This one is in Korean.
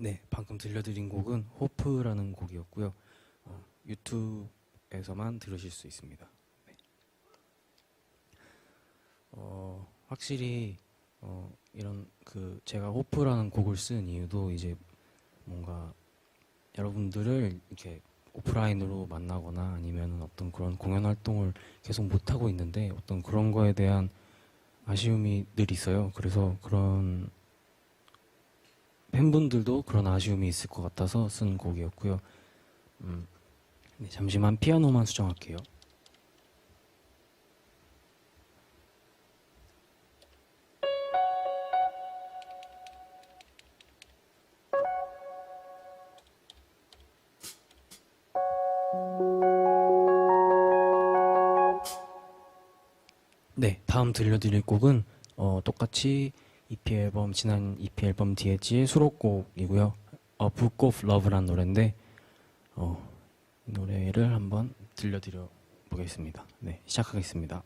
네, 방금 들려드린 곡은 호프라는 곡이었고요. 어, 유튜브에서만 들으실 수 있습니다. 네. 어, 확실히 어, 이런 그 제가 호프라는 곡을 쓴 이유도 이제 뭔가 여러분들을 이렇게 오프라인으로 만나거나 아니면 어떤 그런 공연 활동을 계속 못 하고 있는데 어떤 그런 거에 대한 아쉬움이 늘 있어요. 그래서 그런 팬분들도 그런 아쉬움이 있을 것 같아서 쓴 곡이었고요. 음, 네, 잠시만 피아노만 수정할게요. 네, 다음 들려드릴 곡은 어, 똑같이 EP 앨범 지난 EP 앨범 DH의 수록곡이고요. 어, Book of Love란 노래인데 어, 이 노래를 한번 들려드려 보겠습니다. 네, 시작하겠습니다.